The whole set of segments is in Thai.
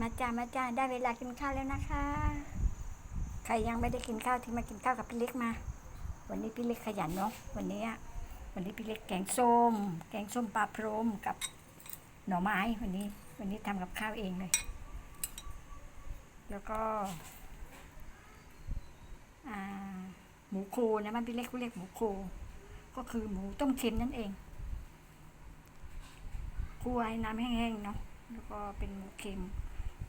มาจ้ามาจ้าได้เวลากินข้าวแล้วนะคะ ใครยังไม่ได้กินข้าวที่มากินข้าวกับพี่เล็กมา วันนี้พี่เล็กขยันเนาะวันนี้วันนี้พี่เล็กแกงส้ม แกงส้มปลาพรมกับหน่อไม้วันนี้ วันนี้ทำกับข้าวเองเลย แล้วก็หมูโคนะมันพี่เล็กเขาเรียกหมูโคก็คือหมูต้มเค็มนั่นเองคั่วให้น้ำแห้งๆเนาะแล้วก็เป็นหมูเค็ม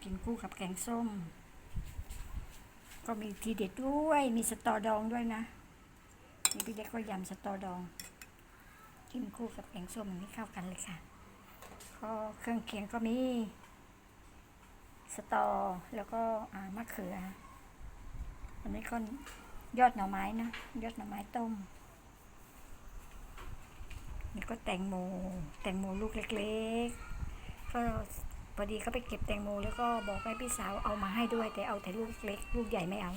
กินคู่กับแกงส้ม ก็มีทีเด็ดด้วย มีสตอดองด้วยนะนี่พี่เล็กก็ยำสตอดอง กินคู่กับแกงส้มนี้เข้ากันเลยค่ะก็เครื่องเคียงก็มี สตอแล้วก็มะเขืออันนี้ก็ยอดหน่อไม้นะยอดหน่อไม้ต้มนี่ก็แตงโมแตงโมลูกเล็กๆก็ พอดีเขาไปเก็บแตงโม แล้วก็บอกให้พี่สาวเอามาให้ด้วย แต่เอาแต่ลูกเล็ก ลูกใหญ่ไม่เอา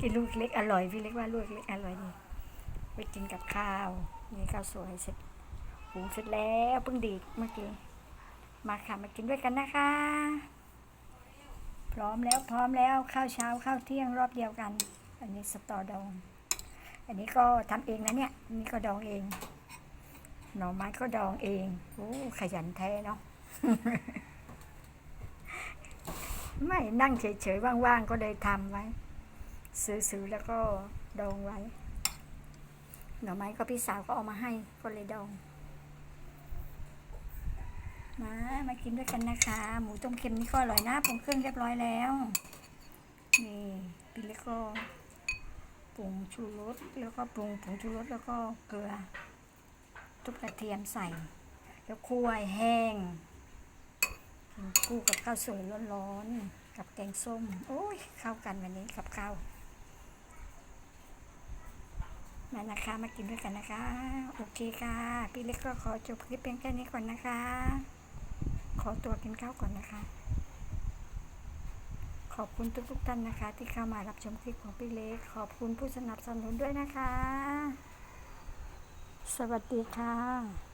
กินลูกเล็กอร่อยพี่เล็กว่าลูกเล็กอร่อยดีไปกินกับข้าวนี่ข้าวสวยเสร็จหุงเสร็จแล้วเพิ่งดีดเมื่อกี้มาค่ะมากินด้วยกันนะคะ พร้อมแล้วพร้อมแล้วข้าวเช้าข้าวเที่ยงรอบเดียวกัน อันนี้สตอดอง อันนี้ก็ทำเองนะเนี่ยนี่ก็ดองเอง หน่อไม้ก็ดองเองโอ้ขยันแท้เนาะ ไม่นั่งเฉยๆว่างๆก็เลยทำไว้ ซื้อๆแล้วก็ดองไว้ หน่อไม้ก็พี่สาวก็เอามาให้ก็เลยดอง มามากินด้วยกันนะคะ หมูต้มเค็มนี่ก็อร่อยนะปรุงเครื่องเรียบร้อยแล้วนี่พี่เล็กก็ปรุงชูรสแล้วก็ปรุงผงชูรสแล้วก็เกลือทุบกระเทียมใส่ แล้วคั่วแห้ง คู่กับข้าวสวยร้อนๆกับแกงส้ม โอ้ยเข้ากันวันนี้กับข้าวมานะคะมากินด้วยกันนะคะ โอเคค่ะ พี่เล็กก็ขอจบคลิปเพียงแค่นี้ก่อนนะคะ ขอตัวกินข้าวก่อนนะคะ ขอบคุณทุกๆท่านนะคะ ที่เข้ามารับชมคลิปของพี่เล็ก ขอบคุณผู้สนับสนุนด้วยนะคะ สวัสดีค่ะ